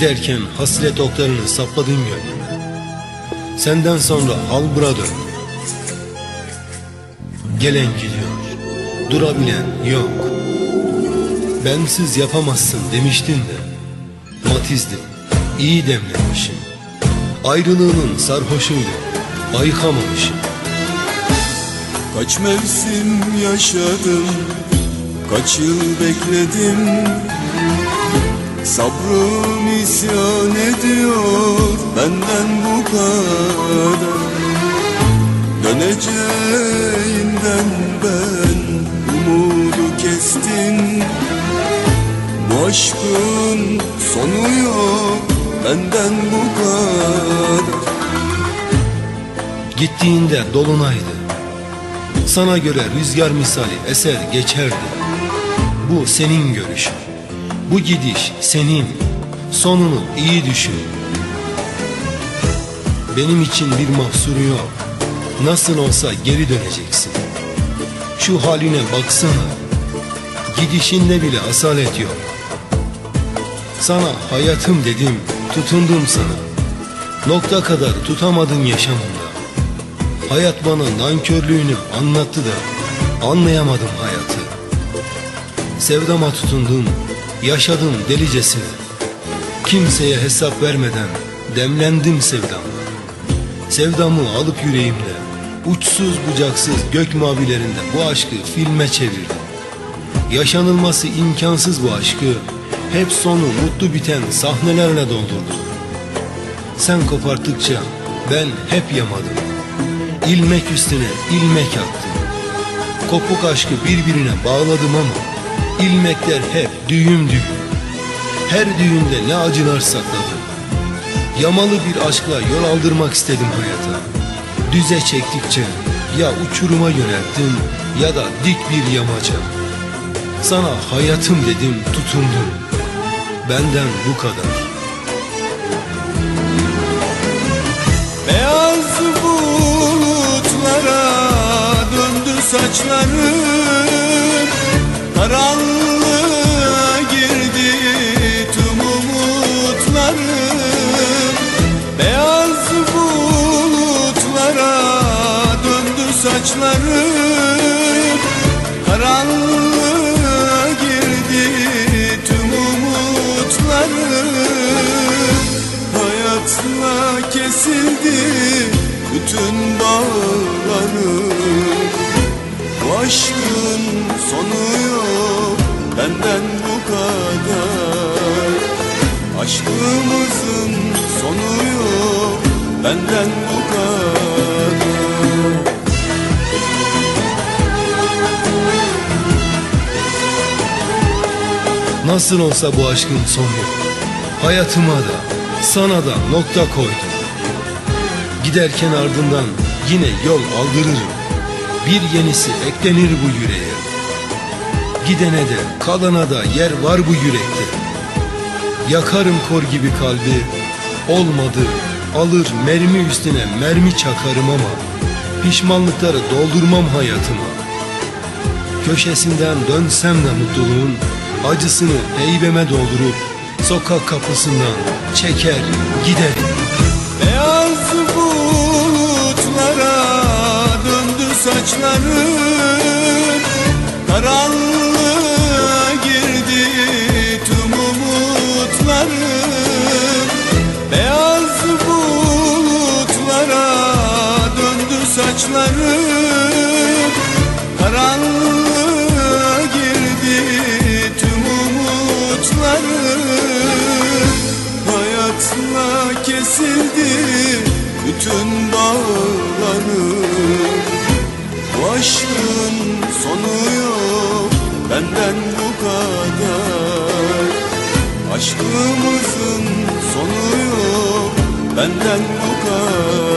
Giderken hasret oklarını sapladın gönlüme Senden sonra hal bura döndü Gelen gidiyor Durabilen yok. Bensiz yapamazsın demiştin de Matizdim iyi demlemişim. Ayrılığının sarhoşuydu Ayıkamamışım. Kaç mevsim yaşadım Kaç yıl bekledim Sabrım isyan ediyor Benden bu kadar. Döneceğinden ben Umudu kestim. Bu aşkın sonu yok Benden bu kadar. Gittiğinde dolunaydı. Sana göre rüzgar misali eser geçerdi. Bu senin görüşün Bu gidiş senin Sonunu iyi düşün. Benim için bir mahsuru yok. Nasıl olsa geri döneceksin. Şu haline baksana. Gidişinde bile asalet yok. Sana hayatım dedim Tutundum sana. Nokta kadar tutamadım yaşamımda. Hayat bana nankörlüğünü anlattı da Anlayamadım hayatı. Sevdama tutundum Yaşadım delicesine. Kimseye hesap vermeden Demlendim sevdamla Sevdamı alıp yüreğimde Uçsuz bucaksız gök mavilerinde Bu aşkı filme çevirdim. Yaşanılması imkansız bu aşkı Hep sonu mutlu biten sahnelerle doldurdum. Sen koparttıkça ben hep yamadım. İlmek üstüne ilmek attım. Kopuk aşkı birbirine bağladım ama ilmekler hep düğüm düğüm. Her düğünde ne acılar sakladım. Yamalı bir aşkla yol aldırmak istedim hayata. Düze çektikçe ya uçuruma yönelttim ya da dik bir yamaca. Sana hayatım dedim tutundum. Benden bu kadar. Beyaz bulutlara döndü saçların Karanlığa girdi tüm umutlarım Beyaz bulutlara döndü saçların Karanlığa girdi tüm umutlarım Hayatla kesildi bütün bağlarım Bu aşkın benden bu kadar. Aşkımızın sonu yok benden bu kadar. Nasıl olsa bu aşkın sonu Hayatıma da sana da nokta koydum Giderken ardından yine yol aldırırım. Bir yenisi eklenir bu yüreğe Gidene de kalana da yer var bu yürekte. Yakarım kor gibi kalbi Olmadı alır mermi üstüne mermi çakarım ama Pişmanlıkları doldurmam hayatıma. Köşesinden dönsem de mutluluğun Acısını heybeme doldurup Sokak kapısından çeker giderim Beyaz bulutlara döndü saçların Karanlığa döndü saçların Karanlığa girdi tüm umutlarım Hayatla kesildi bütün bağlarım Bu aşkın sonu yok benden bu kadar. Aşkımızın sonu yok benden bu kadar